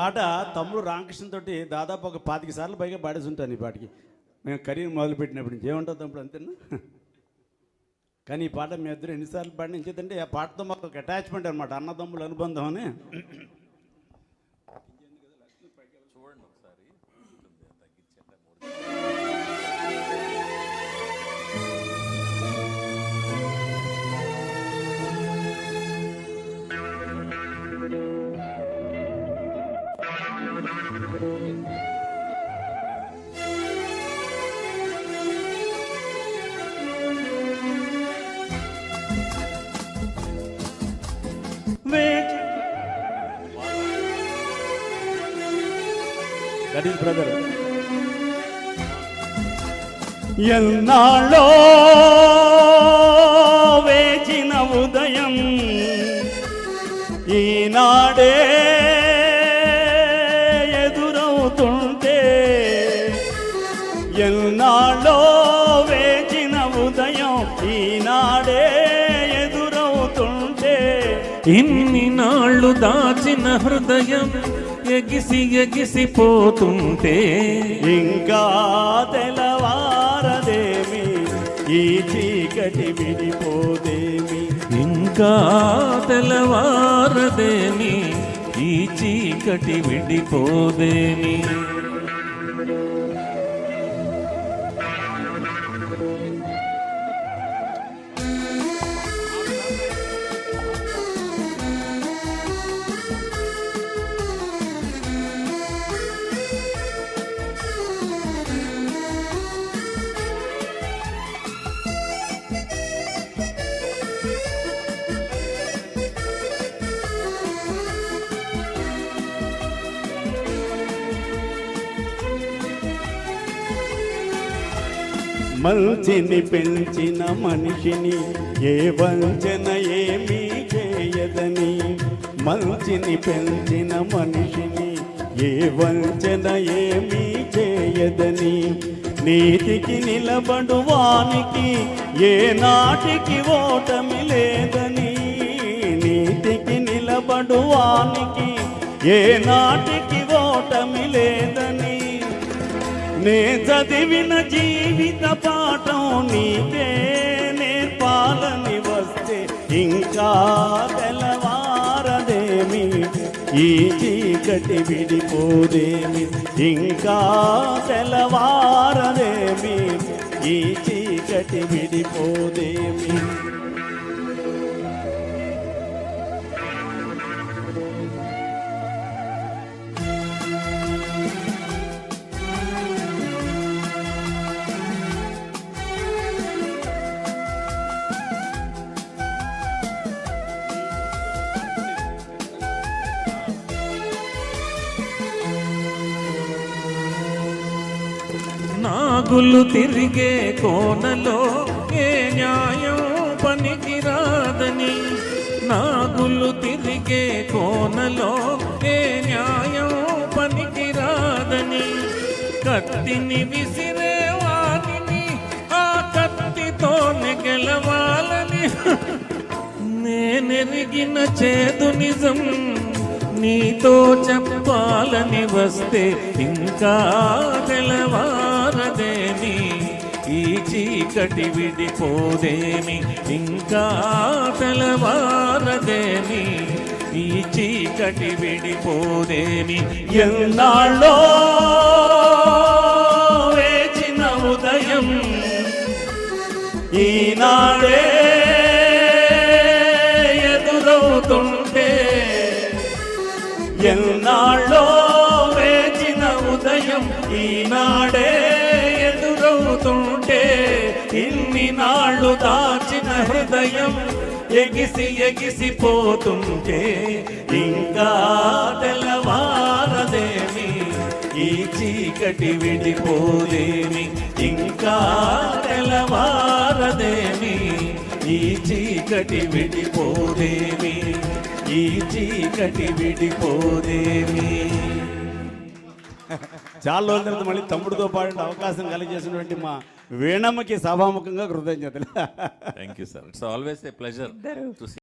పాట తమ్ముడు రామకృష్ణ తోటి దాదాపు ఒక పాతిక సార్లు పైగా పాడేసి ఉంటాను ఈ పాటకి. మేము కెరీర్ మొదలుపెట్టినప్పుడు నుంచి ఏమంటుంది తమ్ముడు అంతేనా? కానీ ఈ పాట మీ ఇద్దరు ఎన్నిసార్లు పాడిన ఎందుకంటే ఆ పాటతో మాకు ఒక అటాచ్మెంట్ అనమాట అన్నదమ్ముల అనుబంధం అని. దట్ ఈస్ బ్రదర్ ఎన్నాళ్ళో వేచిన ఉదయం ఈనాడే ఎన్నాళ్ళో వేచిన ఉదయం ఈనాడే ఎదురవుతుంటే. ఇన్ని నాళ్ళు దాచిన హృదయం ఎగిసి ఎగిసిపోతుంటే ఇంకా తెలవారదేమి ఈ చీకటి విడిపోదేమి? ఇంకా తెల్లవారదేమి ఈ చీకటి విడిపోదేమి? మంచిని పెంచిన మనిషిని ఏ వంచన ఏమీ చేయదని. మంచిని పెంచిన మనిషిని ఏ వంచన ఏమీ చేయదని. నీతికి నిలబడు వానికి ఏ నాటికి ఓటమి లేదని. నీతికి నిలబడు వానికి ఏ నాటికి ఓటమి లేదని. నే చదివిన జీవిత పాఠం నీకే నేర్పాలని వస్తే ఇంకా తెలవారదేమి ఈ చీకటి విడిపోదేమి? ఇంకా తెలవారదేమి ఈ చీకటి విడిపోదేమి? నాగులు తిరిగే కోనలో ఏ న్యాయం పనికిరాదని? నాగులు తిరిగే కోనలో ఏ న్యాయం పనికిరాదని? కత్తిని విసిరే వాటిని ఆ కత్తితోనే గెలవాలని. నేనెరిగిన చేదు నిజం నీతో చెప్పాలని వస్తే ఇంకా మారదేమి? ఈ చీకటి విడిపోదేమి? ఇంకా తెలవారదేమి ఈ చీకటి విడిపోదేమి? ఎన్నాళ్ళో వేచిన ఉదయం ఈనాడే ఎదురవుతుంటే ఎన్నాళ్ళో వేచిన ఉదయం ఈనాడు ఎదురవుతుంటే ఇన్ని నాళ్ళు దాచిన హృదయం ఎగిసి ఎగిసిపోతుంటే ఇంకా తెల్లవారదేమి ఈ చీకటి విడిపోలేమి ఇంకా తెల్లవారదేమి ఈ చీకటి విడిపోదేమి ఈ చీకటి విడిపోదేమి చాలా రోజుల తర్వాత మళ్ళీ తమ్ముడితో పాడే అవకాశం కలిగజేసినటువంటి మా వీణమ్మకి సభాముఖంగా కృతజ్ఞతలు. Thank you sir it's always a pleasure